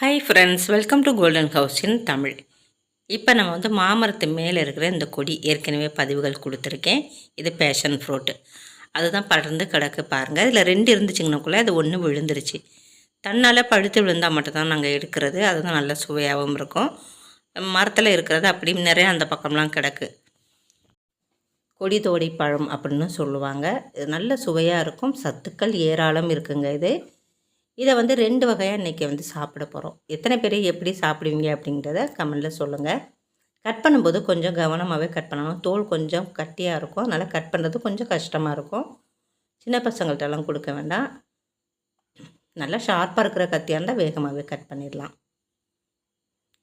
Hi friends welcome to golden house in Tamil இப்போ நம்ம வந்து மாமரத்து மேலே இருக்கிற இந்த கொடி ஏற்கனவே பதிவுகள் கொடுத்துருக்கேன். இது பேஷன் ஃப்ரூட்டு அதுதான் படர்ந்து கிடக்கு பாருங்கள் இதில் ரெண்டு இருந்துச்சுங்கனாக்குள்ளே அது ஒன்று விழுந்துருச்சு. தன்னால் பழுத்து விழுந்தால் மட்டும்தான் நாங்கள் எடுக்கிறது. அதுதான் நல்ல சுவையாகவும் இருக்கும். மரத்தில் இருக்கிறது அப்படி நிறைய அந்த பக்கம்லாம் கிடக்கு. கொடி தோடி பழம் அப்படின்னு சொல்லுவாங்க. இது நல்ல சுவையாக இருக்கும். சத்துக்கள் ஏராளம் இருக்குங்க இது. இதை வந்து ரெண்டு வகையாக இன்றைக்கி வந்து சாப்பிட போகிறோம் எத்தனை பேர் எப்படி சாப்பிடுவீங்க அப்படிங்கிறத கமெண்டில் சொல்லுங்கள் கட் பண்ணும்போது கொஞ்சம் கவனமாகவே கட் பண்ணணும். தோல் கொஞ்சம் கட்டியாக இருக்கும். அதனால் கட் பண்ணுறது கொஞ்சம் கஷ்டமாக இருக்கும். சின்ன பசங்கள்கிட்டலாம் கொடுக்க வேண்டாம். நல்லா ஷார்ப்பாக இருக்கிற கத்தியாக இருந்தால் வேகமாகவே கட் பண்ணிடலாம்.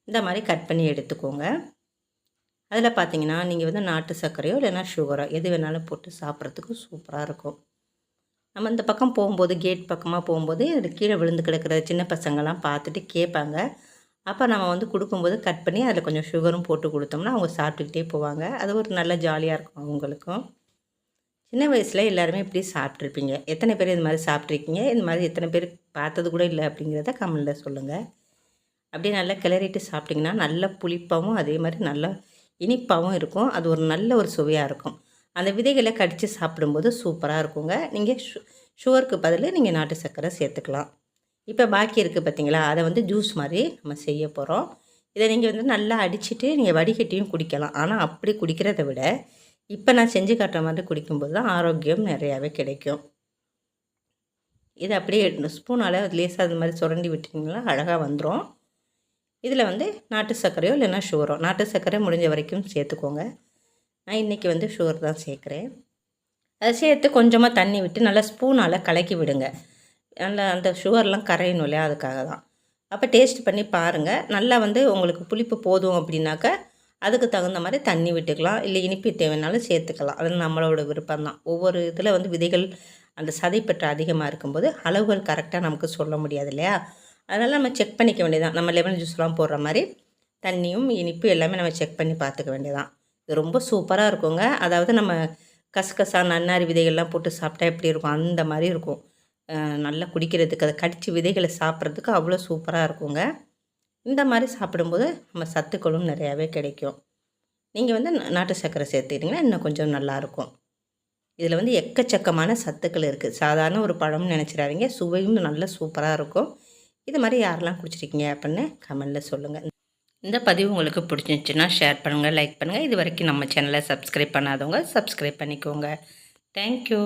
இந்த மாதிரி கட் பண்ணி எடுத்துக்கோங்க. அதில் பார்த்தீங்கன்னா நீங்கள் வந்து நாட்டு சர்க்கரையோ இல்லைன்னா சுகரோ எது வேணாலும் போட்டு சாப்பிட்றதுக்கு சூப்பராக இருக்கும். நம்ம இந்த பக்கம் போகும்போது கேட் பக்கமாக போகும்போது இது கீழே விழுந்து கிடக்கிற சின்ன பசங்கள்லாம் பார்த்துட்டு கேட்பாங்க. அப்போ நம்ம வந்து கொடுக்கும்போது கட் பண்ணி அதில் கொஞ்சம் சுகரும் போட்டு கொடுத்தோம்னா அவங்க சாப்பிட்டுக்கிட்டே போவாங்க. அது ஒரு நல்ல ஜாலியாக இருக்கும் அவங்களுக்கும் சின்ன வயசில் எல்லாருமே இப்படி சாப்பிட்ருப்பீங்க எத்தனை பேர் இது மாதிரி சாப்பிட்ருக்கீங்க இந்த மாதிரி எத்தனை பேர் பார்த்தது கூட இல்லை அப்படிங்கிறத கமெண்டில் சொல்லுங்கள் அப்படியே நல்லா கிளறிட்டு சாப்பிட்டிங்கன்னா நல்ல புளிப்பாகவும் அதே மாதிரி நல்லா இனிப்பாகவும் இருக்கும். அது ஒரு நல்ல ஒரு சுவையாக இருக்கும். அந்த விதைகளை கடித்து சாப்பிடும்போது சூப்பராக இருக்குங்க. நீங்கள் ஷு சுகருக்கு பதில் நீங்கள் நாட்டு சர்க்கரை சேர்த்துக்கலாம். இப்போ பாக்கி இருக்குது பார்த்தீங்களா அதை வந்து ஜூஸ் மாதிரி நம்ம செய்ய போகிறோம் இதை நீங்கள் வந்து நல்லா அடிச்சுட்டு நீங்கள் வடிகட்டியும் குடிக்கலாம். ஆனால் அப்படி குடிக்கிறத விட இப்போ நான் செஞ்சு காட்டுற மாதிரி குடிக்கும்போது தான் ஆரோக்கியம் நிறையாவே கிடைக்கும். இதை அப்படியே ஸ்பூனால் லேசாக அது மாதிரி சுரண்டி விட்டிங்கன்னா அழகாக வந்துடும் இதில் வந்து நாட்டு சர்க்கரையோ இல்லைன்னா சுகரோ நாட்டு சர்க்கரை முடிஞ்ச வரைக்கும் சேர்த்துக்கோங்க. நான் இன்றைக்கி வந்து ஷுகர் தான் சேர்க்குறேன். அதை சேர்த்து கொஞ்சமாக தண்ணி விட்டு நல்லா ஸ்பூனால் கலக்கி விடுங்க. நல்லா அந்த சுகர்லாம் கரையணும் இல்லையா? அதுக்காக தான். அப்போ டேஸ்ட் பண்ணி பாருங்கள் நல்லா வந்து உங்களுக்கு புளிப்பு போதும் அப்படின்னாக்கா அதுக்கு தகுந்த மாதிரி தண்ணி விட்டுக்கலாம். இல்லை இனிப்பு தேவைனாலும் சேர்த்துக்கலாம். அது நம்மளோட விருப்பம் தான். ஒவ்வொரு இதில் வந்து விதைகள் அந்த சதைப்பற்று அதிகமாக இருக்கும்போது அளவுகள் கரெக்டாக நமக்கு சொல்ல முடியாது இல்லையா? அதனால் நம்ம செக் பண்ணிக்க வேண்டியதான் நம்ம லெமன் ஜூஸ்லாம் போடுற மாதிரி தண்ணியும் இனிப்பு எல்லாமே நம்ம செக் பண்ணி பார்த்துக்க வேண்டியதான் இது ரொம்ப சூப்பராக இருக்குங்க. அதாவது நம்ம கசகசா நன்னாரி விதைகள்லாம் போட்டு சாப்பிட்டா எப்படி இருக்கும்? அந்த மாதிரி இருக்கும். நல்லா குடிக்கிறதுக்கு அதை கடித்து விதைகளை சாப்பிட்றதுக்கு அவ்வளோ சூப்பராக இருக்குங்க. இந்த மாதிரி சாப்பிடும்போது நம்ம சத்துக்களும் நிறையாவே கிடைக்கும். நீங்கள் வந்து நாட்டு சர்க்கரை சேர்த்துக்கிட்டிங்கன்னா இன்னும் கொஞ்சம் நல்லாயிருக்கும். இதில் வந்து எக்கச்சக்கமான சத்துக்கள் இருக்குது சாதாரண ஒரு பழம்னு நினச்சிடாதீங்க. சுவையும் நல்லா சூப்பராக இருக்கும். இது மாதிரி யாரெல்லாம் குடிச்சிருக்கீங்க அப்படின்னு கமெண்டில் சொல்லுங்கள் இந்த பதிவு உங்களுக்கு பிடிச்சிருந்துச்சுன்னா ஷேர் பண்ணுங்கள் லைக் பண்ணுங்கள் இது வரைக்கும் நம்ம சேனலை சப்ஸ்கிரைப் பண்ணாதவங்க சப்ஸ்கிரைப் பண்ணிக்கோங்க. தேங்க்யூ